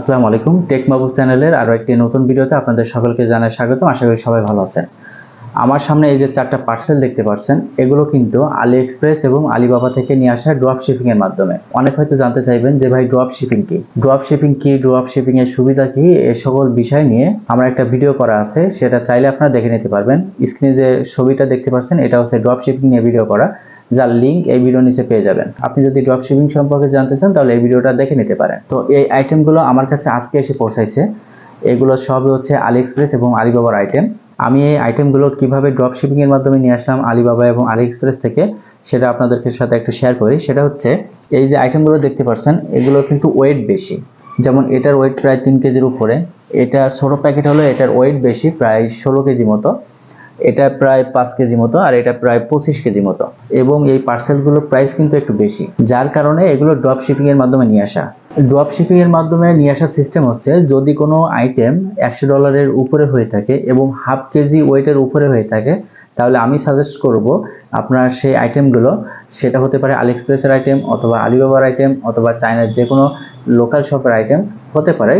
আসসালামু আলাইকুম। টেক মাহবুব চ্যানেলের আরও একটি নতুন ভিডিওতে আপনাদের সকলকে জানাই স্বাগতম। আশা করি সবাই ভালো আছেন। আমার সামনে এই যে চারটা পার্সেল দেখতে পাচ্ছেন, এগুলো কিন্তু আলি এক্সপ্রেস এবং আলিবাবা থেকে নিয়ে আসা ড্রপ শিপিং এর মাধ্যমে। অনেক হয়তো জানতে চাইবেন যে ভাই ড্রপ শিপিং কি? ড্রপ শিপিং কি? ড্রপ শিপিং এর সুবিধা কি? এই সকল বিষয় নিয়ে আমার একটা ভিডিও করা আছে। সেটা চাইলে আপনারা দেখে নিতে পারবেন। স্ক্রিনে যে ছবিটা দেখতে পাচ্ছেন এটা হচ্ছে ড্রপ শিপিং নিয়ে ভিডিও করা। যার লিঙ্ক এই ভিডিও নিচে পেয়ে যাবেন। আপনি যদি ড্রপ শিপিং সম্পর্কে জানতে চান, তাহলে এই ভিডিওটা দেখে নিতে পারেন। তো এই আইটেমগুলো আমার কাছে আজকে এসে পৌঁছাইছে। এগুলো সবই হচ্ছে আলি এক্সপ্রেস এবং আলিবাবার আইটেম আমি এই আইটেমগুলো কীভাবে ড্রপ শিপিং এর মাধ্যমে নিয়ে আসলাম আলিবাবা এবং আলি এক্সপ্রেস থেকে, সেটা আপনাদেরকে সাথে একটু শেয়ার করি। সেটা হচ্ছে, এই যে আইটেমগুলো দেখতে পাচ্ছেন, এগুলো কিন্তু ওয়েট বেশি। যেমন এটার ওয়েট প্রায় তিন কেজির উপরে। এটা ছোটো প্যাকেট হলো এটার ওয়েট বেশি, প্রায় ষোলো কেজি মতো। এটা প্রায় পাঁচ কেজি মতো আর এটা প্রায় পঁচিশ কেজি মতো। এবং এই পার্সেলগুলোর প্রাইস কিন্তু একটু বেশি। যার কারণে এগুলো ড্রপ শিপিং এর মাধ্যমে নিয়ে আসা। ড্রপ শিপিং এর মাধ্যমে নিয়ে আসার সিস্টেম হচ্ছে, যদি কোনো আইটেম একশো ডলারের উপরে হয়ে থাকে এবং হাফ কেজি ওয়েটের উপরে হয়ে থাকে, তাহলে আমি সাজেস্ট করব আপনার সেই আইটেমগুলো সেটা হতে পারে আলি এক্সপ্রেসের আইটেম অথবা আলিবাবার আইটেম অথবা চায়নার যে কোনো লোকাল শপের আইটেম হতে পারে,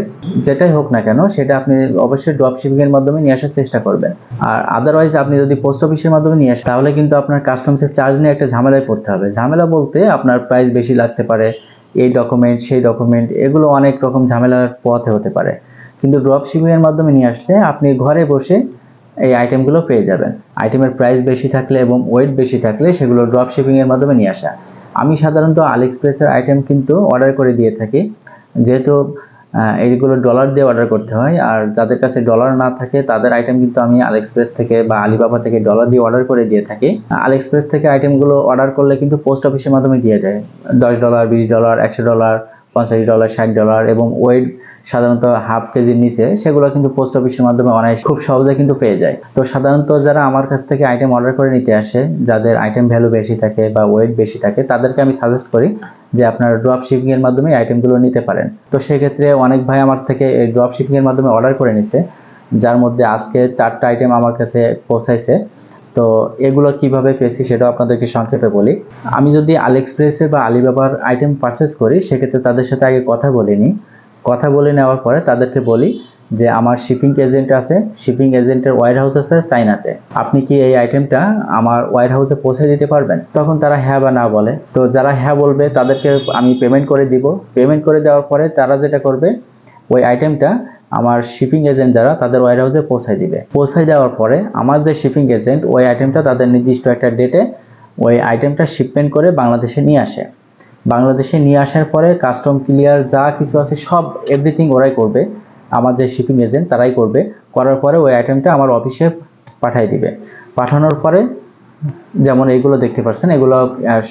যেটাই হোক না কেন, সেটা আপনি অবশ্যই ড্রপ শিপিংয়ের মাধ্যমে নিয়ে আসার চেষ্টা করবেন। আর আদারওয়াইজ আপনি যদি পোস্ট অফিসের মাধ্যমে নিয়ে আসেন, তাহলে কিন্তু আপনার কাস্টমসের চার্জ নিয়ে একটা ঝামেলায় পড়তে হবে। ঝামেলা বলতে আপনার প্রাইস বেশি লাগতে পারে, এই ডকুমেন্ট সেই ডকুমেন্ট এগুলো অনেক রকম ঝামেলার পথে হতে পারে। কিন্তু ড্রপ শিপিংয়ের মাধ্যমে নিয়ে আসলে আপনি ঘরে বসে এই আইটেমগুলো পেয়ে যাবেন। আইটেমের প্রাইস বেশি থাকলে এবং ওয়েট বেশি থাকলে সেগুলো ড্রপ শিপিংয়ের মাধ্যমে নিয়ে আসা। আমি সাধারণত আলিএক্সপ্রেসের আইটেম কিন্তু অর্ডার করে দিয়ে থাকি। যেহেতু এইগুলো ডলার দিয়ে অর্ডার করতে হয়। আর যাদের কাছে ডলার না থাকে, তাদের আইটেম কিন্তু আমি আলিএক্সপ্রেস থেকে বা আলিবাবা থেকে ডলার দিয়ে অর্ডার করে দিয়ে থাকি। আলিএক্সপ্রেস থেকে আইটেমগুলো অর্ডার করলে কিন্তু পোস্ট অফিসের মাধ্যমে দিয়ে যায় দশ ডলার বিশ ডলার একশো ডলার পঞ্চাশ ডলার ষাট ডলার এবং ওয়েট সাধারণত হাফ কেজির নিচে, সেগুলো কিন্তু পোস্ট অফিসের মাধ্যমে অনেক খুব সহজে কিন্তু পেয়ে যায়। তো সাধারণত যারা আমার কাছ থেকে আইটেম অর্ডার করে নিতে আসে, যাদের আইটেম ভ্যালু বেশি থাকে বা ওয়েট বেশি থাকে, তাদেরকে আমি সাজেস্ট করি যে আপনার ড্রপ শিপিং এর মাধ্যমে আইটেমগুলো নিতে পারেন। তো সেক্ষেত্রে অনেক ভাই আমার থেকে এই ড্রপ শিপিং এর মাধ্যমে অর্ডার করে নিছে, যার মধ্যে আজকে চারটা আইটেম আমার কাছে পৌঁছাইছে। তো এগুলো কীভাবে পেয়েছি সেটাও আপনাদেরকে সংক্ষেপে বলি। আমি যদি আলিএক্সপ্রেসে বা আলিবাবার আইটেম পারচেস করি, সেক্ষেত্রে তাদের সাথে আগে কথা বলে নিই। কথা বলে নেওয়ার পরে তাদেরকে বলি যে আমার শিপিং এজেন্ট আছে শিপিং এজেন্টের ওয়ার হাউস আছে চাইনাতে আপনি কি এই আইটেমটা আমার ওয়ার হাউসে পৌঁছে দিতে পারবেন? তখন তারা হ্যাঁ বা না বলে। তো যারা হ্যাঁ বলবে, তাদেরকে আমি পেমেন্ট করে দিব। পেমেন্ট করে দেওয়ার পরে তারা যেটা করবে, ওই আইটেমটা আমার শিপিং এজেন্ট যারা, তাদের ওয়ার হাউসে পৌঁছায় দিবে। পৌঁছায় দেওয়ার পরে আমার যে শিপিং এজেন্ট ওই আইটেমটা তাদের নির্দিষ্ট একটা ডেটে ওই আইটেমটা শিপমেন্ট করে বাংলাদেশে নিয়ে আসে। বাংলাদেশে নিয়ে আসার পরে কাস্টম ক্লিয়ার যা কিছু আছে সব এভরিথিং ওরাই করবে। আমার যে শিপিং এজেন্ট তারাই করবে। করার পরে ওই আইটেমটা আমার অফিসে পাঠিয়ে দিবে। পাঠানোর পরে যেমন এইগুলো দেখতে পাচ্ছেন, এগুলো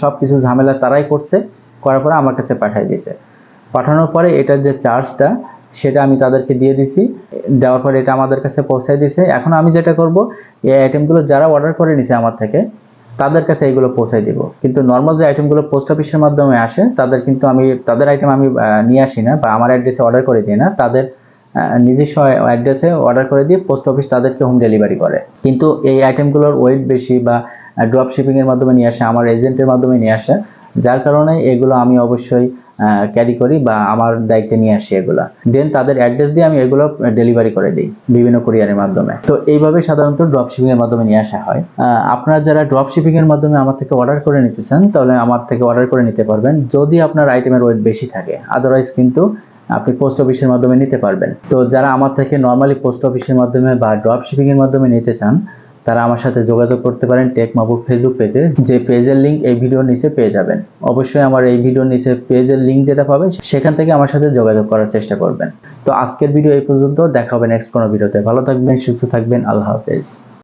সব কিছু ঝামেলা তারাই করছে। করার পরে আমার কাছে পাঠিয়ে দিয়েছে। পাঠানোর পরে এটার যে চার্জটা সেটা আমি তাদেরকে দিয়ে দিছি। দেওয়ার পরে এটা আমাদের কাছে পৌঁছায় দিয়েছে। এখন আমি যেটা করব, এই আইটেমগুলো যারা অর্ডার করে নিছে আমার থেকে তাদের কাছে এগুলো পৌঁছাই দিব। কিন্তু নর্মাল যে আইটেমগুলো পোস্ট অফিসের মাধ্যমে আসে, তাদের কিন্তু আমি, তাদের আইটেম আমি নিয়ে আসি না বা আমার অ্যাড্রেসে অর্ডার করে দিই না। তাদের নিজস্ব অ্যাড্রেসে অর্ডার করে দিয়ে পোস্ট অফিস তাদেরকে হোম ডেলিভারি করে। কিন্তু এই আইটেমগুলোর ওয়েট বেশি বা ড্রপ শিপিংয়ের মাধ্যমে নিয়ে আসে, আমার এজেন্টের মাধ্যমে নিয়ে আসে, যার কারণে এগুলো আমি অবশ্যই ক্যারি করি বা আমার দায়িত্বে নিয়ে আসি এগুলো। দেন তাদের অ্যাড্রেস দিয়ে আমি এগুলো ডেলিভারি করে দিই বিভিন্ন কুরিয়ারের মাধ্যমে। তো এইভাবে সাধারণত ড্রপ শিপিং এর মাধ্যমে নিয়ে আসা হয়। আপনারা যারা ড্রপ শিপিং এর মাধ্যমে আমার থেকে অর্ডার করে নিতে চান তাহলে আমার থেকে অর্ডার করে নিতে পারবেন। যদি আপনার আইটেমের ওয়েট বেশি থাকে আদারওয়াইজ কিন্তু আপনি পোস্ট অফিসের মাধ্যমে নিতে পারবেন। তো যারা আমার থেকে নর্মালি পোস্ট অফিসের মাধ্যমে বা ড্রপ এর মাধ্যমে নিতে চান তারা আমার সাথে যোগাযোগ করতে পারেন টেক মাহবুব ফেসবুক পেজে। যে পেজের লিঙ্ক এই ভিডিওর নিচে পেয়ে যাবেন। অবশ্যই আমার এই ভিডিওর নিচে পেজের লিঙ্ক যেটা পাবেন, সেখান থেকে আমার সাথে যোগাযোগ করার চেষ্টা করবেন। তো আজকের ভিডিও এই পর্যন্ত, দেখা হবে নেক্সট কোনো ভিডিওতে। ভালো থাকবেন, সুস্থ থাকবেন, আল্লাহ হাফেজ।